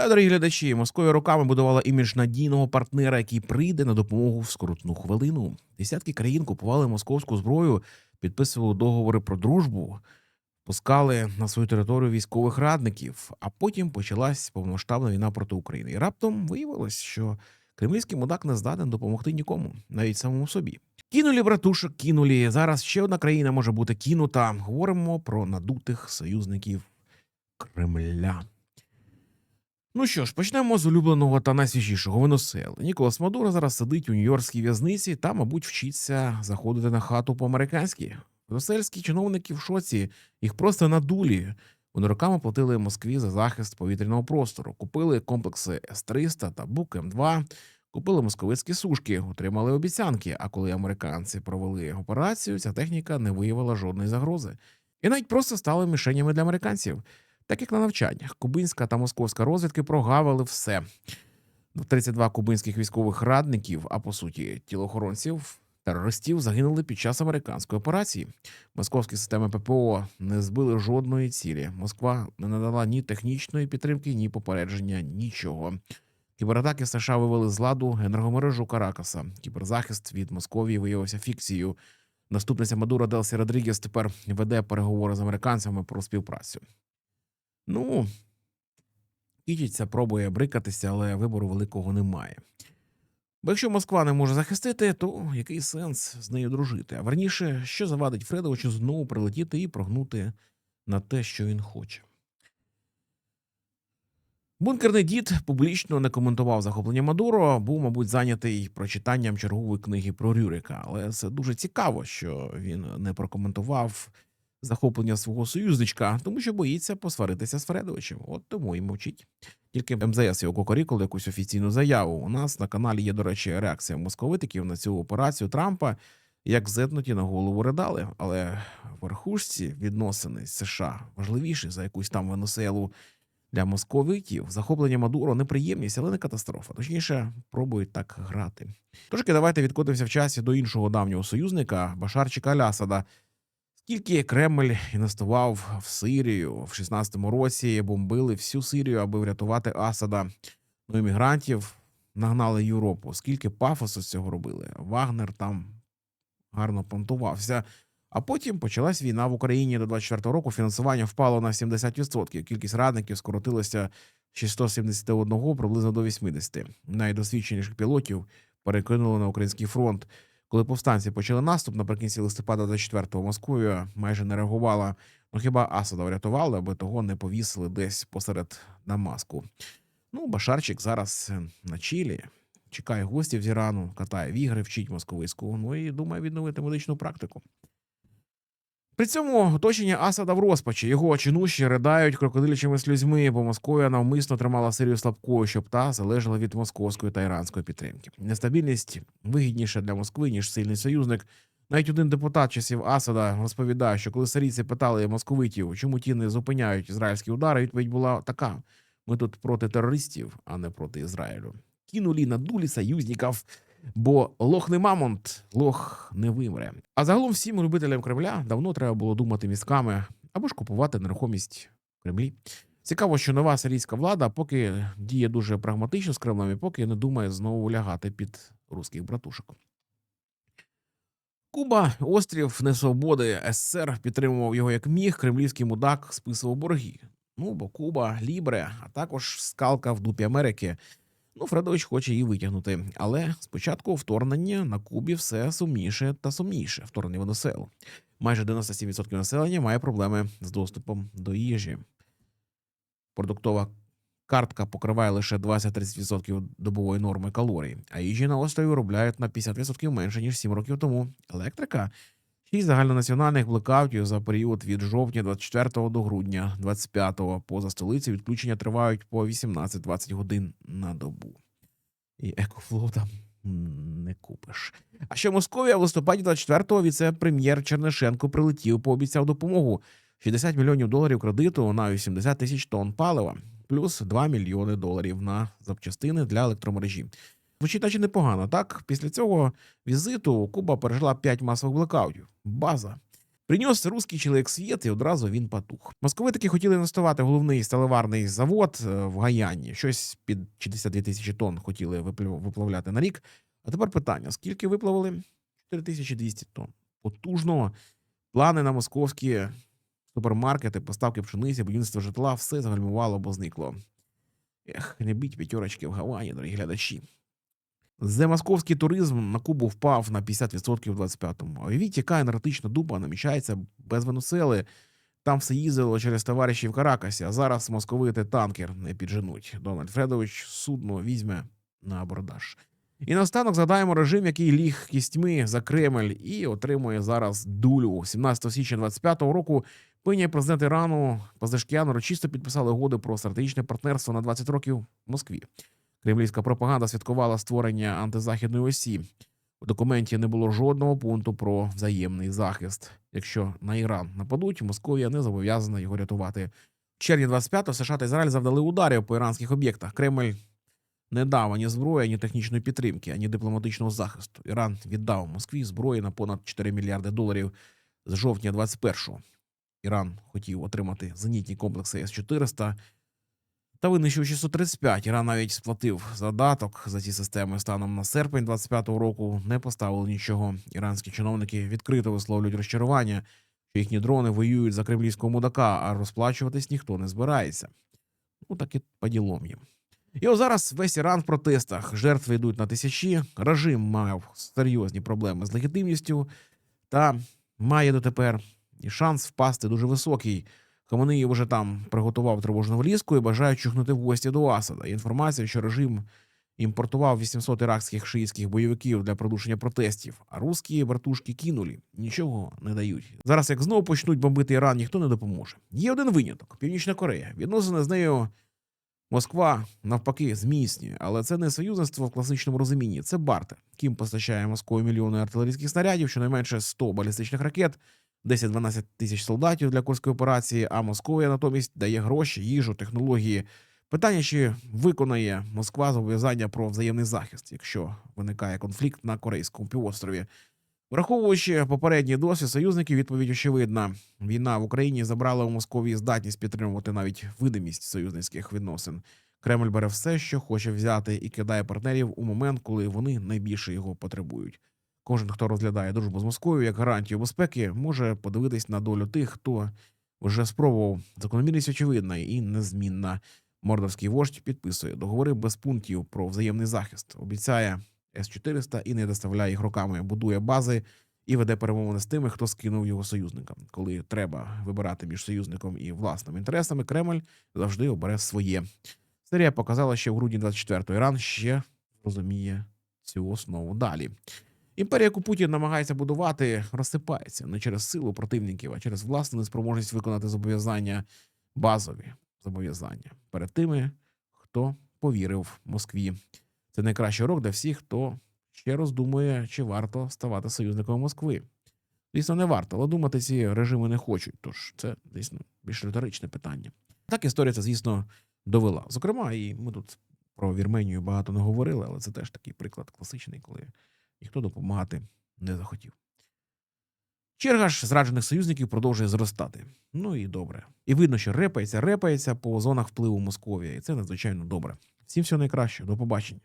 Та, дорогі глядачі, Московія роками будувала імідж надійного партнера, який прийде на допомогу в скоротну хвилину. Десятки країн купували московську зброю, підписували договори про дружбу, пускали на свою територію військових радників. А потім почалась повномасштабна війна проти України. І раптом виявилось, що кремлівський мудак не здатен допомогти нікому, навіть самому собі. Кинулі братушок, кинулі. Зараз ще одна країна може бути кинута. Говоримо про надутих союзників Кремля. Ну що ж, почнемо з улюбленого та найсвіжішого виносел. Ніколас Мадуро зараз сидить у нью-йоркській в'язниці та, мабуть, вчиться заходити на хату по-американськи. Венесельські чиновники в шоці, їх просто надулі. Вони роками платили Москві за захист повітряного простору, купили комплекси С-300 та Бук М2, купили московицькі сушки, отримали обіцянки. А коли американці провели операцію, ця техніка не виявила жодної загрози. І навіть просто стали мішенями для американців. Так як на навчаннях, кубинська та московська розвідки прогавили все. 32 кубинських військових радників, а по суті, тілоохоронців, терористів загинули під час американської операції. Московські системи ППО не збили жодної цілі. Москва не надала ні технічної підтримки, ні попередження, нічого. Кібератаки США вивели з ладу енергомережу Каракаса. Кіберзахист від Московії виявився фікцією. Наступниця Мадура Делсі Родрігес тепер веде переговори з американцями про співпрацю. Ну, Кітіця пробує брикатися, але вибору великого немає. Бо якщо Москва не може захистити, то який сенс з нею дружити? А верніше, що завадить Фредовичу знову прилетіти і прогнути на те, що він хоче. Бункерний дід публічно не коментував захоплення Мадуро, був, мабуть, зайнятий прочитанням чергової книги про Рюрика. Але це дуже цікаво, що він не прокоментував захоплення свого союзничка, тому що боїться посваритися з Фредовичем. От тому і мовчить. Тільки МЗС його кокорікали якусь офіційну заяву. У нас на каналі є, до речі, реакція московитиків на цю операцію Трампа, як зетнуті на голову ридали. Але верхушці відносини з США важливіші за якусь там венеселу для московитів. Захоплення Мадуро неприємність, але не катастрофа. Точніше, пробують так грати. Трошки давайте відкотимося в часі до іншого давнього союзника Башарчика Алясада. Скільки Кремль інвестував в Сирію в 16-му році, бомбили всю Сирію, аби врятувати Асада. Ну, іммігрантів нагнали Європу. Скільки пафосу з цього робили? Вагнер там гарно понтувався. А потім почалась війна в Україні до 24-го року. Фінансування впало на 70%. Кількість радників скоротилася з 671 приблизно до 80. Найдосвідченіших пілотів перекинули на український фронт. Коли повстанці почали наступ наприкінці листопада 24-го Московія майже не реагувала. Ну хіба Асада врятували, аби того не повісили десь посеред Дамаску. Ну, Башарчик зараз е, на Чилі, чекає гостів з Ірану, катає в ігри, вчить московицьку, ну і думає відновити медичну практику. При цьому оточення Асада в розпачі. Його чинуші ридають крокодилячими слізьми, бо Московія навмисно тримала Сирію слабкою, щоб та залежала від московської та іранської підтримки. Нестабільність вигідніша для Москви, ніж сильний союзник. Навіть один депутат часів Асада розповідає, що коли сирійці питали московитів, чому ті не зупиняють ізраїльські удари, відповідь була така: ми тут проти терористів, а не проти Ізраїлю. Кинули на дулі союзників бо лох не мамонт, лох не вимре. А загалом всім любителям Кремля давно треба було думати мізками або ж купувати нерухомість в Кремлі. Цікаво, що нова сирійська влада поки діє дуже прагматично з Кремлем і поки не думає знову лягати під руських братушок. Куба, острів несвободи СССР підтримував його як міг. Кремлівський мудак списував борги. Ну бо Куба, Лібре, а також скалка в дупі Америки. Ну, Фредович хоче її витягнути, але спочатку вторгнення на Кубі все сумніше та сумніше. Вторгнення в НСЛ. Майже 97% населення має проблеми з доступом до їжі. Продуктова картка покриває лише 20-30% добової норми калорій, а їжі на острові виробляють на 50% менше ніж 7 років тому. Електрика. Шість загальнонаціональних блекаутів за період від жовтня 24 до грудня 25 поза столиці відключення тривають по 18-20 годин на добу. І м, не купиш. А ще Московія в листопаді 24-го віце-прем'єр Чернишенко прилетів, пообіцяв допомогу 60 мільйонів доларів кредиту на 80 тисяч тонн палива, плюс 2 мільйони доларів на запчастини для електромережі. Звучить наче непогано, так? Після цього візиту Куба пережила 5 масових блекаутів. База. Принес русський чоловік світ, і одразу він потух. Московити хотіли інвестувати головний сталеварний завод е, в Гаяні. Щось під 62 тисячі тонн хотіли виплавляти на рік. А тепер питання: скільки виплавили? 4200 тонн. Потужно. Плани на московські супермаркети, поставки пшениці, будівництво житла, все загальмувало або зникло. Ех, не біть п'ятерочки в Гавані, дорогі глядачі. Земосковський туризм на Кубу впав на 50% в 25-му. А уявіть, яка енергетична дупа намічається без Венесуели. Там все їздило через товаришів в Каракасі, а зараз московити танкер не підженуть. Дональд Фредович судно візьме на абордаж. І наостанок згадаємо режим, який ліг кістьми за Кремль і отримує зараз дулю. 17 січня 25-го року пині президент Ірану Пазашкіян урочисто підписали угоди про стратегічне партнерство на 20 років в Москві. Кремлівська пропаганда святкувала створення антизахідної осі. У документі не було жодного пункту про взаємний захист. Якщо на Іран нападуть, Московія не зобов'язана його рятувати. В червні 25-го США та Ізраїль завдали ударів по іранських об'єктах. Кремль не дав ані зброї, ані технічної підтримки, ані дипломатичного захисту. Іран віддав Москві зброї на понад 4 мільярди доларів з жовтня 21-го. Іран хотів отримати зенітні комплекси С-400 та винищив 635. Іран навіть сплатив задаток за ці системи станом на серпень 25-го року. Не поставили нічого. Іранські чиновники відкрито висловлюють розчарування, що їхні дрони воюють за кремлівського мудака, а розплачуватись ніхто не збирається. Ну так і по ділом їм. І ось зараз весь Іран в протестах. Жертви йдуть на тисячі. Режим мав серйозні проблеми з легітимністю та має дотепер і шанс впасти дуже високий. Хаманеї вже там приготував тривожну влізку і бажає чухнути в гості до Асада. Інформація, що режим імпортував 800 іракських шиїтських бойовиків для продушення протестів, а русські братушки кинулі, нічого не дають. Зараз, як знову почнуть бомбити Іран, ніхто не допоможе. Є один виняток: Північна Корея. Відносини з нею Москва навпаки зміцнює, але це не союзництво в класичному розумінні. Це бартер. Кім постачає Москві мільйони артилерійських снарядів, щонайменше 100 балістичних ракет, 10-12 тисяч солдатів для курської операції. А Московія натомість дає гроші, їжу, технології. Питання, чи виконає Москва зобов'язання про взаємний захист, якщо виникає конфлікт на Корейському півострові. Враховуючи попередній досвід союзників, відповідь очевидна. Війна в Україні забрала у Московії здатність підтримувати навіть видимість союзницьких відносин. Кремль бере все, що хоче взяти, і кидає партнерів у момент, коли вони найбільше його потребують. Кожен, хто розглядає дружбу з Москвою як гарантію безпеки, може подивитись на долю тих, хто вже спробував. Закономірність очевидна і незмінна. Мордовський вождь підписує договори без пунктів про взаємний захист, обіцяє С-400 і не доставляє їх роками, будує бази і веде перемовини з тими, хто скинув його союзникам. Коли треба вибирати між союзником і власними інтересами, Кремль завжди обере своє. Серія показала, що в грудні 24-го Іран ще розуміє цю основу далі. Імперія, яку Путін намагається будувати, розсипається не через силу противників, а через власну неспроможність виконати зобов'язання базові зобов'язання перед тими, хто повірив Москві. Це найкращий урок для всіх, хто ще роздумує, чи варто ставати союзником Москви. Звісно, не варто, але думати ці режими не хочуть. Тож це, звісно, більш риторичне питання. Так історія це, звісно, довела. Зокрема, і ми тут про Вірменію багато не говорили, але це теж такий приклад класичний, коли ніхто допомагати не захотів. Черга ж зраджених союзників продовжує зростати. Ну і добре. І видно, що репається, репається по зонах впливу Московія, і це надзвичайно добре. Всім всього найкращого, до побачення.